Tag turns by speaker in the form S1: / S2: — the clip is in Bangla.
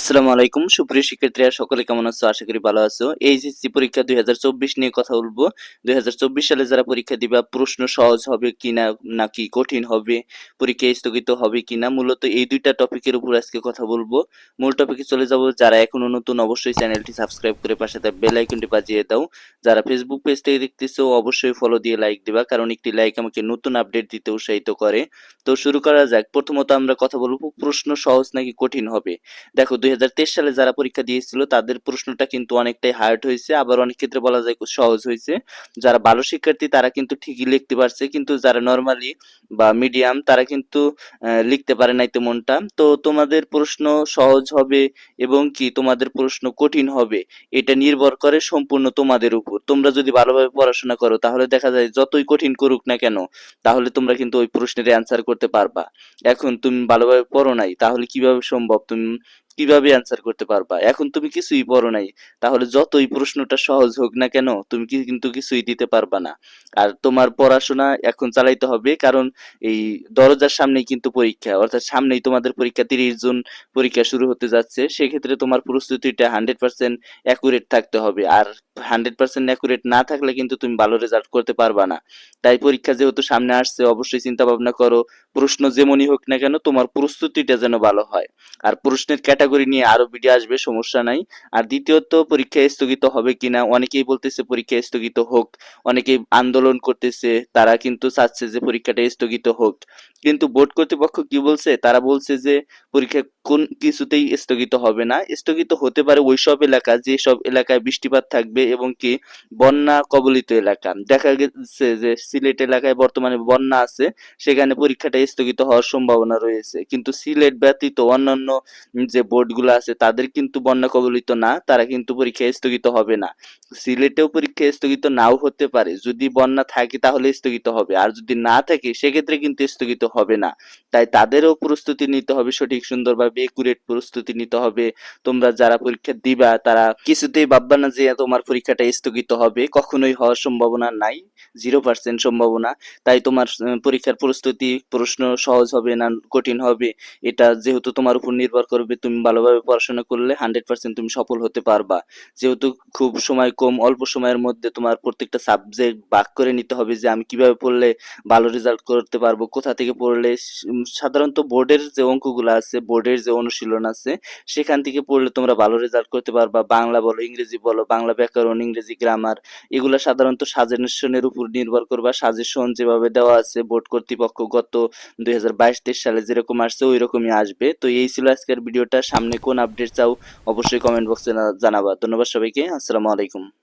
S1: আসসালামু আলাইকুম। সুপ্রিয় শিক্ষার্থীরা, সকলে কেমন আছো? আশা করি ভালো আছো। এইচএসসি পরীক্ষা দুই হাজার চব্বিশ নিয়ে কথা বলব। দুই হাজার চব্বিশ সালে যারা পরীক্ষা দিবা, প্রশ্ন সহজ হবে কিনা, নাকি কঠিন হবে? পরীক্ষা স্থগিত হবে কিনা? মূলত এই দুইটা টপিকের উপর আজকে কথা বলব। মূল টপিকে চলে যাব। যারা এখনও নতুন, অবশ্যই চ্যানেলটি সাবস্ক্রাইব করে পাশে তার বেল আইকনটি বাজিয়ে দাও। যারা ফেসবুক পেজ থেকে দেখতেছো, অবশ্যই ফলো দিয়ে লাইক দিবা, কারণ একটি লাইক আমাকে নতুন আপডেট দিতে উৎসাহিত করে। তো শুরু করা যাক। প্রথমত আমরা কথা বলব, প্রশ্ন সহজ নাকি কঠিন হবে? দেখো দুই সালে যারা পরীক্ষা দিয়েছিল, তাদের প্রশ্নটা কিন্তু অনেকটাই হার্ড হয়েছে। আবার অনেক ক্ষেত্রে বলা যায় খুব সহজ হয়েছে। যারা ভালো শিক্ষার্থী, তারা কিন্তু ঠিকই লিখতে পারছে। কিন্তু যারা নর্মালি বা মিডিয়াম তারা কিন্তু লিখতে পারে নাই তেমনটা। তো তোমাদের প্রশ্ন সহজ হবে এবং কি তোমাদের প্রশ্ন কঠিন হবে, এটা নির্ভর করে সম্পূর্ণ তোমাদের উপর। তোমরা যদি ভালোভাবে পড়াশোনা করো, তাহলে দেখা যায় যতই কঠিন করুক না কেন, তাহলে তোমরা কিন্তু ওই প্রশ্নের অ্যান্সার করতে পারবা। এখন তুমি ভালোভাবে পড়ো নাই, তাহলে কীভাবে সম্ভব? তুমি কীভাবে অ্যান্সার করতে পারবা? এখন তুমি কিছুই পড়ো নাই, তাহলে যতই প্রশ্নটা সহজ হোক না কেন, তুমি কিন্তু কিছুই দিতে পারবা না। আর তোমার পড়াশোনা এখন চালাইতে হবে, কারণ এই দরজার সামনেই কিন্তু পরীক্ষা, অর্থাৎ সামনেই তোমাদের পরীক্ষা, তিরিশ জুন পরীক্ষা শুরু হতে যাচ্ছে, সেক্ষেত্রে তোমার প্রস্তুতিটা হান্ড্রেড পার্সেন্ট অ্যাকুরেট থাকতে হবে। আর হান্ড্রেড পার্সেন্ট অ্যাকুরেট না থাকলে কিন্তু তুমি ভালো রেজাল্ট করতে পারবা না। তাই পরীক্ষা যেহেতু সামনে আসছে, অবশ্যই চিন্তা ভাবনা করো, প্রশ্ন যেমনই হোক না কেন, তোমার প্রস্তুতিটা যেন ভালো হয়। আর প্রশ্নের ক্যাটাগরি নিয়ে আরও ভিডিও আসবে, সমস্যা নাই। আর দ্বিতীয়ত, পরীক্ষা স্থগিত হবে কিনা, অনেকেই বলতেছে পরীক্ষা স্থগিত হোক, অনেকেই আন্দোলন করতেছে, তারা কিন্তু চাচ্ছে যে পরীক্ষাটা স্থগিত হোক। কিন্তু বোর্ড কর্তৃপক্ষ কি বলছে? তারা বলছে যে পরীক্ষা কোন কিছুতেই স্থগিত হবে না। স্থগিত হতে পারে ওইসব এলাকা যে সব এলাকায় বৃষ্টিপাত থাকবে এবং কি বন্যা কবলিত এলাকা। দেখা গেছে যে সিলেট এলাকায় বর্তমানে বন্যা আছে, সেখানে পরীক্ষাটা স্থগিত হওয়ার সম্ভাবনা রয়েছে। কিন্তু সিলেট ব্যতীত অন্যান্য যে বোর্ডগুলো আছে, তাদের কিন্তু বন্যা কবলিত না, তারা কিন্তু পরীক্ষা স্থগিত হবে না। সিলেটেও পরীক্ষা স্থগিত নাও হতে পারে। যদি বন্যা থাকে তাহলে স্থগিত হবে, আর যদি না থাকে সেক্ষেত্রে কিন্তু স্থগিত হবে না। তাই তাদেরও প্রস্তুতি নিতে হবে সঠিক সুন্দরভাবে। একুরেট প্রস্তুতি নিতে হবে। তোমরা যারা পরীক্ষা দিবা, তারা কিছুতেই ভাববা না যে তোমার পরীক্ষাটা স্থগিত হবে। কখনোই হওয়ার সম্ভাবনা নাই জিরো পার্সেন্ট সম্ভাবনা। তাই তোমার পরীক্ষার প্রস্তুতি, প্রশ্ন সহজ হবে না কঠিন হবে। এটা যেহেতু তোমার উপর নির্ভর করবে, তুমি ভালোভাবে পড়াশোনা করলে হান্ড্রেড পার্সেন্ট তুমি সফল হতে পারবা। যেহেতু খুব সময় কম, অল্প সময়ের মধ্যে তোমার প্রত্যেকটা সাবজেক্ট ভাগ করে নিতে হবে যে আমি কীভাবে পড়লে ভালো রেজাল্ট করতে পারব, কোথা থেকে পড়লে সাধারণত বোর্ডের যে অঙ্কগুলো আছে বোর্ডের যে অনুশীলন আছে, সেখান থেকে পড়লে তোমরা ভালো রেজাল্ট করতে পারবা। বাংলা বলো, ইংরেজি বলো, বাংলা ব্যাকরণ, ইংরেজি গ্রামার এগুলো সাধারণত সাজেশনের উপর নির্ভর করবা। সাজেশন যেভাবে দেওয়া আছে বোর্ড কর্তৃপক্ষ গত দুই হাজার সালে যেরকম আসছে ওই রকমই আসবে। তো এই ছিল আজকের ভিডিওটা সামনে কোন আপডেট চাও, অবশ্যই কমেন্ট বক্সে জানাবা। ধন্যবাদ সবাইকে। আসসালামু আলাইকুম।